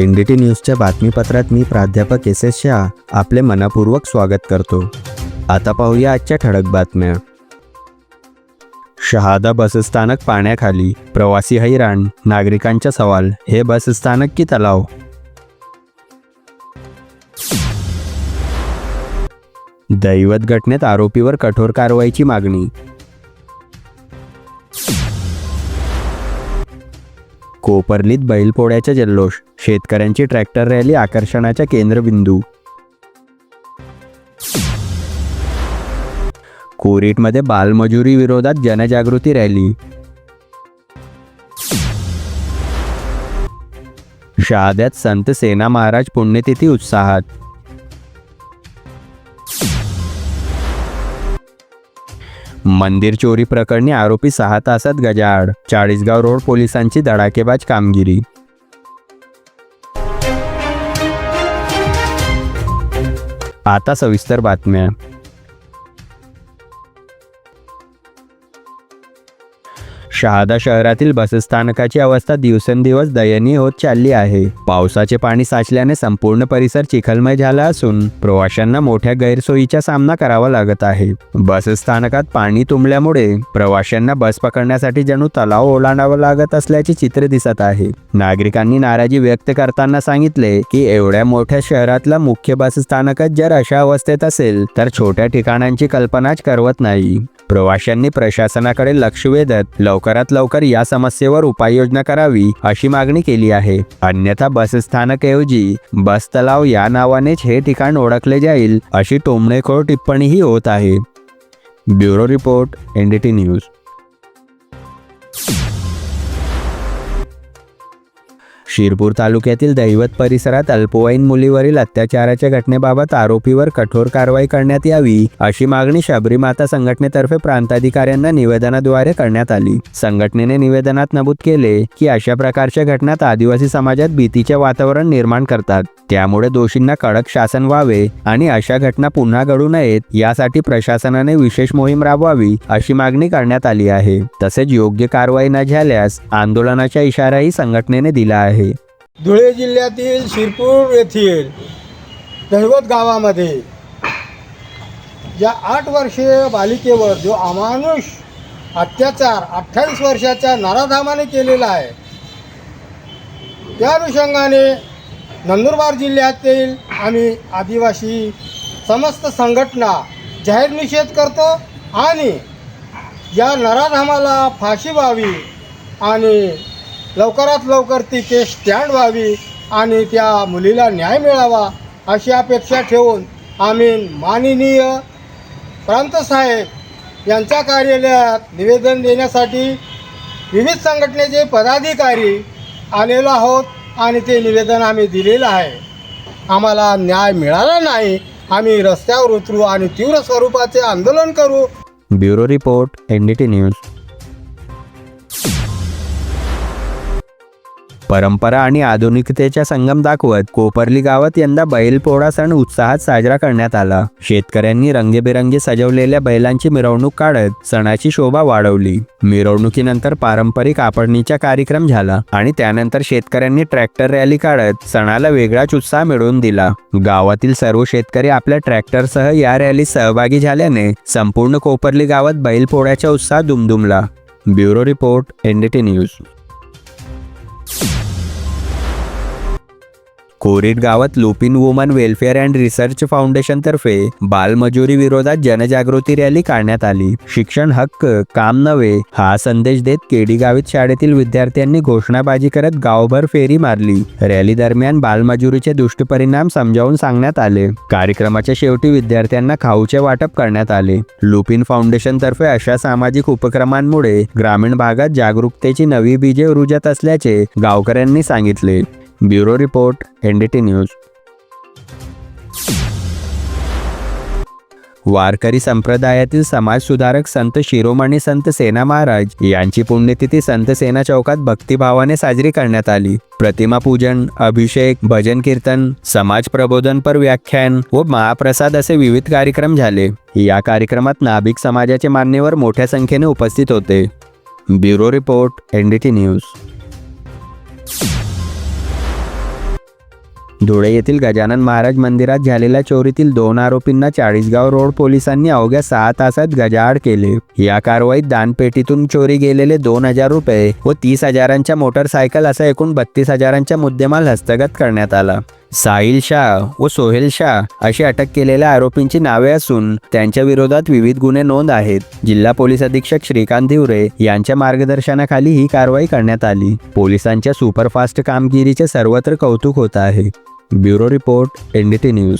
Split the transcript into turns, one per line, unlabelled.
N D T न्यूजच्या बातमीपत्रात मी प्राध्यापक S S Shah आपले मनापूर्वक स्वागत करतो. आता पाहूया आजच्या ठळक बातम्या. शहादा बसस्थानक पाण्याखाली प्रवासी हैराण नागरिकांचा सवाल हे बसस्थानक की तलाव? दैवत घटनेत आरोपीवर कठोर कारवाईची मागणी. कोपर्लीत बैलपोळ्याचा जल्लोष शेतकऱ्यांची ट्रॅक्टर रॅली आकर्षणाच्या केंद्रबिंदू. कोरीटमध्ये बालमजुरी विरोधात जनजागृती रॅली. शहाद्यात संत सेना महाराज पुण्यतिथी उत्साहात. मंदिर चोरी प्रकरणी आरोपी सहा तासात गजाआड चाळीसगाव रोड पोलिसांची धडाकेबाज कामगिरी. आता सविस्तर बातम्या. शहादा शहरातील बसस्थानकाची अवस्था दिवसेंदिवस दयनीय होत चालली आहे. पावसाचे पाणी साचल्याने संपूर्ण परिसर चिखलमय झाला असून प्रवाशांना मोठ्या गैरसोयीचा सामना करावा लागत आहे. बसस्थानकात पाणी तुंबल्यामुळे प्रवाशांना बस पकडण्यासाठी जणू तलाव ओलांडावं लागत असल्याचे चित्र दिसत आहे. नागरिकांनी नाराजी व्यक्त करताना सांगितले की एवढ्या मोठ्या शहरातला मुख्य बसस्थानकात जर अशा अवस्थेत असेल तर छोट्या ठिकाणांची कल्पनाच करवत नाही. प्रवाशांनी प्रशासनाकडे लक्ष वेधत लवकर लवकरात लवकर या समस्येवर उपाययोजना करावी अशी मागणी केली आहे. अन्यथा बसस्थानकऐवजी बस तलाव या नावानेच हे ठिकाण ओळखले जाईल अशी टोमणेखोर टिप्पणीही होत आहे. Bureau report NDT news. Shirpur तालुक्यातील दैवत परिसरात अल्पवयीन मुलीवरील अत्याचाराच्या घटनेबाबत आरोपीवर कठोर कारवाई करण्यात यावी अशी मागणी शबरी माता संघटनेतर्फे प्रांताधिकाऱ्यांना निवेदनाद्वारे करण्यात आली. संघटनेने निवेदनात नमूद केले की अशा प्रकारच्या घटनात आदिवासी समाजात भीतीचे वातावरण निर्माण करतात. त्यामुळे दोषींना कडक शासन व्हावे आणि अशा घटना पुन्हा घडू नयेत यासाठी प्रशासनाने विशेष मोहीम राबवावी अशी मागणी करण्यात आली आहे. तसेच योग्य कारवाई न झाल्यास आंदोलनाचा इशाराही संघटनेने दिला आहे.
धुळे जिल्ह्यातील शिरपूर येथील दैवत गावामध्ये या आठ वर्षीय बालिकेवर जो अमानुष अत्याचार अठ्ठावीस वर्षाच्या नराधामाने केलेला आहे त्या अनुषंगाने नंदुरबार जिल्ह्यातील आम्ही आदिवासी समस्त संघटना जाहीर निषेध करतो आणि या नराधामाला फाशी व्हावी आणि लवकरात लवकर ती केस स्टँड व्हावी आणि त्या मुलीला न्याय मिळावा अशी अपेक्षा ठेवून आम्ही माननीय प्रांतसाहेब यांच्या कार्यालयात निवेदन देण्यासाठी विविध संघटनेचे पदाधिकारी आलेलो आहोत आणि ते निवेदन आम्ही दिलेलं आहे. आम्हाला न्याय मिळाला नाही आम्ही रस्त्यावर उतरू आणि तीव्र स्वरूपाचे आंदोलन करू.
Bureau report NDT news. परंपरा आणि आधुनिकतेचा संगम दाखवत कोपरली गावात यंदा बैलपोळा सण उत्साहात साजरा करण्यात आला. शेतकऱ्यांनी रंगेबेरंगी सजवलेल्या बैलांची मिरवणूक काढत सणाची शोभा वाढवली. मिरवणुकीनंतर पारंपरिक आपणीचा कार्यक्रम झाला आणि त्यानंतर शेतकऱ्यांनी ट्रॅक्टर रॅली काढत सणाला वेगळाच उत्साह मिळवून दिला. गावातील सर्व शेतकरी आपल्या ट्रॅक्टरसह या रॅलीत सहभागी झाल्याने संपूर्ण कोपरली गावात बैलपोळ्याचा उत्साह दुमदुमला. Bureau report NDT news. Korit गावात Lupin woman welfare and research foundation तर्फे बालमजुरी विरोधात जनजागृती रॅली काढण्यात आली. शिक्षण हक्क काम नव्हे हा संदेश देत केडी गावित शाळेतील विद्यार्थ्यांनी घोषणाबाजी करत गावभर फेरी मारली. रॅली दरम्यान बालमजुरीचे दुष्टपरिणाम समजावून सांगण्यात आले. कार्यक्रमाच्या शेवटी विद्यार्थ्यांना खाऊचे वाटप करण्यात आले. लुपिन फाउंडेशन तर्फे अशा सामाजिक उपक्रमांमुळे ग्रामीण भागात जागरूकतेची नवी बीजे रुजत असल्याचे गावकऱ्यांनी सांगितले. Bureau report NDT news. वारकरी संप्रदायातील समाजसुधारक संत शिरोमणी संत सेना महाराज यांची पुण्यतिथी संत सेना चौकात भक्तिभावाने साजरी करण्यात आली. प्रतिमा पूजन अभिषेक भजन कीर्तन समाज प्रबोधनपर व्याख्यान व महाप्रसाद असे विविध कार्यक्रम झाले. या कार्यक्रमात नाभिक समाजाचे मान्यवर मोठ्या संख्येने उपस्थित होते. Bureau report NDT news. Dhule येथील गजानन महाराज मंदिरात झालेल्या चोरीतील दोन आरोपींना चाळीसगाव रोड पोलिसांनी अवघ्या सहा तासात गजाआड केले. या कारवाईत दानपेटीतून चोरी गेलेले दोन हजार रुपये व तीस हजारांच्या मोटरसायकल असा एकूण बत्तीस हजारांच्या मुद्देमाल हस्तगत करण्यात आला. साहिल शाह व सोहेल शाह अशी अटक केलेल्या आरोपींची नावे असून त्यांच्या विरोधात विविध गुन्हे नोंद आहेत. जिल्हा पोलीस अधीक्षक श्रीकांत धिवरे यांच्या मार्गदर्शनाखाली ही कारवाई करण्यात आली. पोलिसांच्या सुपरफास्ट कामगिरीचे सर्वत्र कौतुक होत आहे. Bureau report NDT news.